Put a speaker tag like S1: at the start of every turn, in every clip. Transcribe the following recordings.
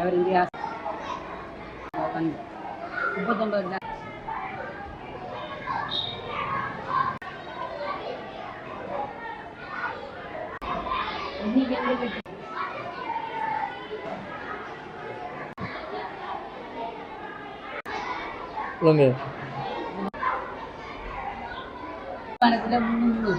S1: இங்கே இருக்கு அவர் இங்கே உட்காந்து முப்பத்தொம்பது தான் இன்னைக்கு எங்க வீட்டு பணத்தில் முந்நூறு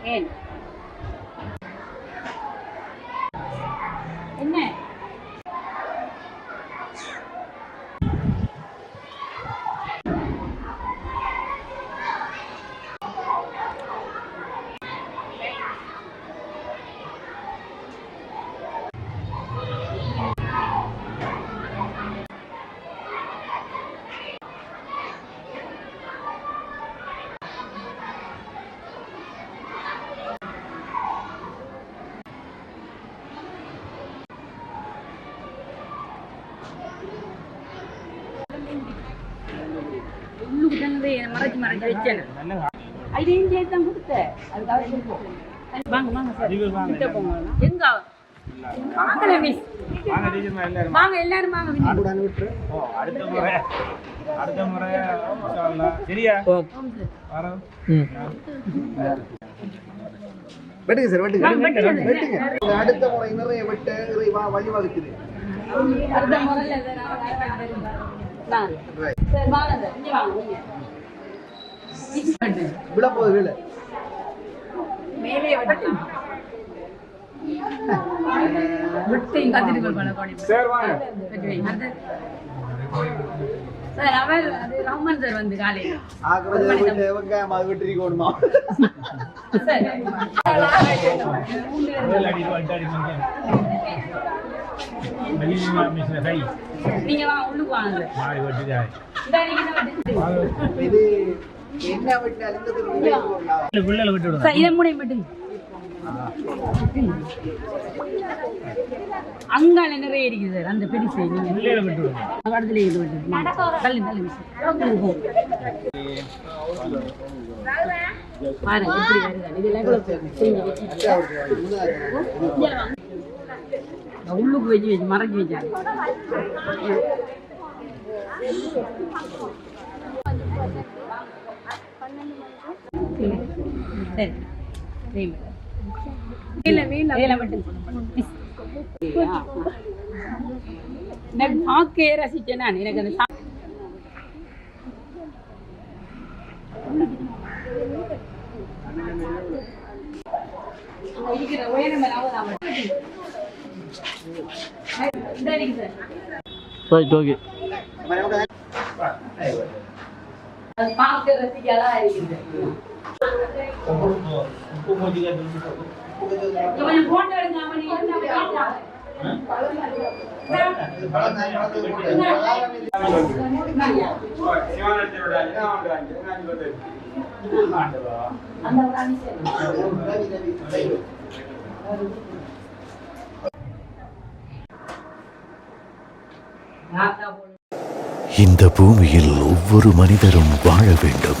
S1: நான் பெருசு ஏன் தந்தது மறைச்சு மறைச்சு வச்சேன் ஐடியும் சேர்த்து தான் கொடுத்தேன். அதுக்காக கொடுப்போம் வாங்க வாங்க சார். கிட்ட போங்க. எங்க வாங்கல மிஸ். வாங்க எல்லாரும். வாங்க மிஸ்.
S2: ஓ, அடுத்த முறை. அடுத்த முறை. இன்ஷா அல்லாஹ். சரியா வரோம்.
S3: வெட்டுங்க சார் வெட்டுங்க.
S1: வாங்க, வெட்டுங்க.
S3: வெட்டுங்க. அடுத்த முறை நிறைய வெட்ட இறைவா வழிவகுக்குது
S1: அடுத்த முறையில. சரி, வாங்க சார். வாங்க.
S3: விழ போகுது வீடு
S1: மேலே வெட்டு. கத்திரிக்கோள்.
S2: சரி
S1: அவர் அது ரஹ்மான் சார் வந்து காலையில்
S3: வெங்காயம் அது
S1: நீங்க வாங்க உள்ளுக்கு வாங்க. சார்
S2: மாறி வெட்டுதாய்
S1: இதா
S2: பிள்ளைகளை விட்டு விடுங்க
S1: இதை மூணையும் வெட்டுங்க. அங்கால நிறைய இருக்குது சார் அந்த பெருசு நீங்க
S2: பிள்ளைகளை விட்டு விடுங்க
S1: பக்கத்துல இது வெட்டு தள்ளி பாருங்க எப்படி வருது. இதெல்லாம் உள்ளுக்கு வச்சு வச்சு மறைச்சு வச்சாங்க. சரி வேலை ஆ. எனக்கு பார்க்க ரசிச்சேன் நான் எனக்கு அந்த இருக்கிற நான் சார். பார்க்க ரசிக்கலாம் இருக்குது.
S2: உப்பு
S1: கொஞ்சம் போட்டோ எடுக்காம நீ
S4: இந்த பூமியில் ஒவ்வொரு மனிதரும் வாழ வேண்டும்.